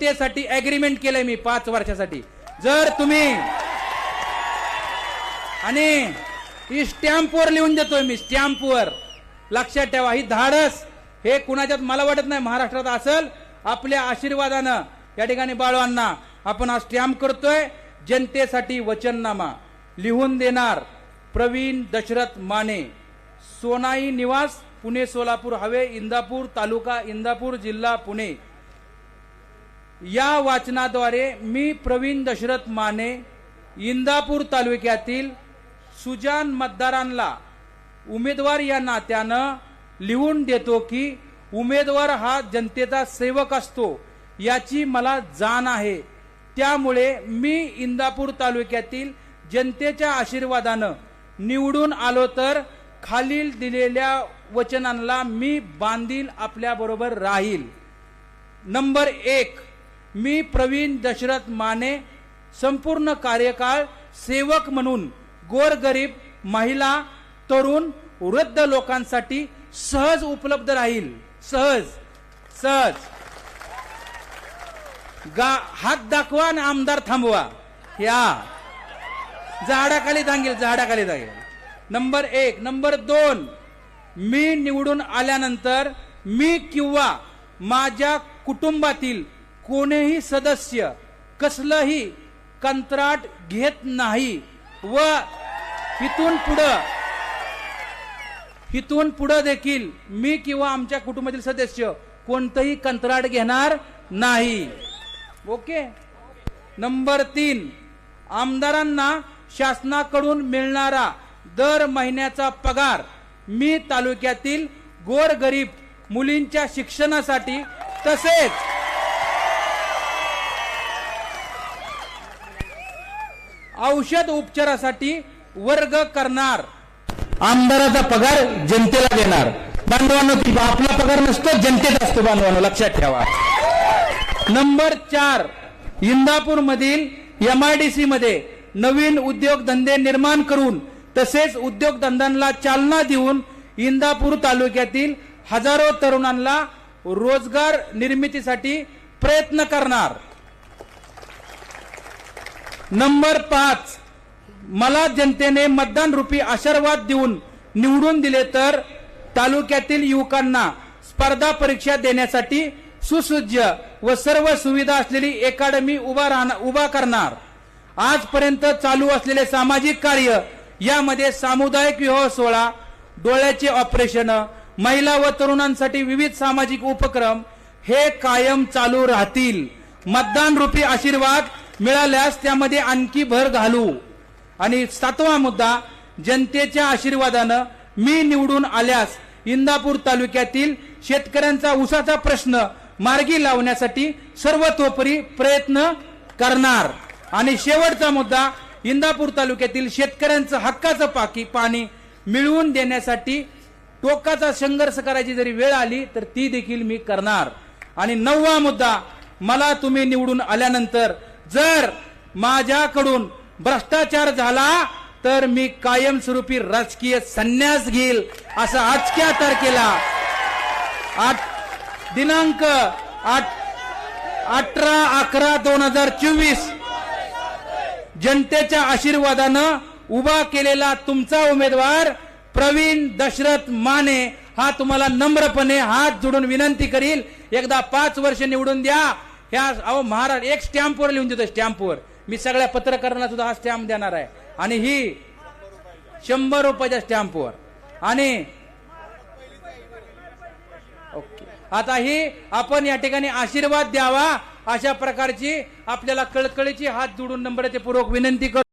जनतेसाठी अग्रीमेंट केलंय मी पाच वर्षासाठी. जर तुम्ही आणि ही स्टॅम्पवर लिहून देतोय मी स्टॅम्पवर लक्षात ठेवा ही धाडस. हे कुणाच्यात मला वाटत नाही महाराष्ट्रात असल. आपल्या आशीर्वादानं या ठिकाणी बाळवांना आपण हा स्टॅम्प करतोय. जनतेसाठी वचननामा लिहून देणार प्रवीण दशरथ माने. सोनाई निवास पुणे सोलापूर हवे इंदापूर तालुका इंदापूर जिल्हा पुणे. या वाचनाद्वारे मी प्रवीण दशरथ माने इंदापूर तालुक्यातील सुजान मतदारांना उमेदवार या नात्यानं लिहून देतो की उमेदवार हा जनतेचा सेवक असतो याची मला जाण आहे. त्यामुळे मी इंदापूर तालुक्यातील जनतेच्या आशीर्वादानं निवडून आलो तर खालील दिलेल्या वचनांना मी बांधील आपल्याबरोबर राहील. नंबर एक मी प्रवीण दशरथ माने संपूर्ण कार्यकाळ सेवक म्हणून गोरगरीब महिला तरुण वृद्ध लोकांसाठी सहज उपलब्ध राहील. सहज. सहज. गा हात दाखवा आणि आमदार थांबवा. या. झाडाखाली थांबेल झाडाखाली जागेल. नंबर एक. नंबर दोन. मी निवडून आल्यानंतर मी किंवा माझ्या कुटुंबातील कोणीही सदस्य कसलंही कंत्राट घेत नाही व इथून पुढं हिथून पुढं देखील मी किंवा आमच्या कुटुंबातील सदस्य कोणतंही कंत्राट घेणार नाही. ओके? नंबर तीन आमदारांना शासनाकडून मिळणारा दर महिन्याचा पगार मी तालुक्यातील गोरगरीब मुलींच्या शिक्षणासाठी तसेच औषध उपचारासाठी वर्ग करणार. आमदाराचा पगार जनतेला देणार. बांधवांनो आपला पगार नसतो जनतेचा असतो बांधवांनो लक्षात ठेवा. नंबर चार इंदापूर मधील एमआयडीसी मध्ये नवीन उद्योगधंदे निर्माण करून तसेच उद्योगधंद्यांना चालना देऊन इंदापूर तालुक्यातील हजारो तरुणांना रोजगार निर्मितीसाठी प्रयत्न करणार. नंबर पाच. मला जनतेने मतदान रूपी आशीर्वाद देऊन निवडून दिले तर तालुक्यातील युवकांना स्पर्धा परीक्षा देण्यासाठी सुसज्ज व सर्व सुविधा असलेली अकादमी उभा राहणार उभा करणार. आजपर्यंत चालू असलेले सामाजिक कार्य यामध्ये सामुदायिक विवाह सोहळा डोळ्याचे ऑपरेशन महिला व तरुणांसाठी विविध सामाजिक उपक्रम हे कायम चालू राहतील. मतदान रूपी आशीर्वाद मिळाल्यास त्यामध्ये आणखी भर घालू. आणि सातवा मुद्दा जनतेच्या आशीर्वादानं मी निवडून आल्यास इंदापूर तालुक्यातील शेतकऱ्यांचा उसाचा प्रश्न मार्गी लावण्यासाठी सर्वतोपरी प्रयत्न करणार. आणि शेवटचा मुद्दा इंदापूर तालुक्यातील शेतकऱ्यांचं हक्काचं पाकी पाणी मिळवून देण्यासाठी टोकाचा संघर्ष करायची जरी वेळ आली तर ती देखील मी करणार. आणि नववा मुद्दा मला तुम्ही निवडून आल्यानंतर जर माझ्याकडून भ्रष्टाचार झाला तर मी कायमस्वरूपी राजकीय संन्यास घेईल असं आजच्या तारखेला आठ दिनांक आठ अठरा अकरा दोन हजार चोवीस जनतेच्या आशीर्वादानं उभा केलेला तुमचा उमेदवार प्रवीण दशरथ माने हा तुम्हाला नम्रपणे हात जोडून विनंती करील. एकदा पाच वर्ष निवडून द्या. ह्या अहो महाराज एक स्टॅम्पवर लिहून देतो स्टॅम्पवर. मी सगळ्या पत्रकारांना सुद्धा हा स्टॅम्प देणार आहे. आणि ही शंभर रुपयाच्या स्टॅम्पवर. आणि ओके. आता ही आपण या ठिकाणी आशीर्वाद द्यावा अशा प्रकारची आपल्याला कळकळीची हात जोडून ते पूर्वक विनंती करतो.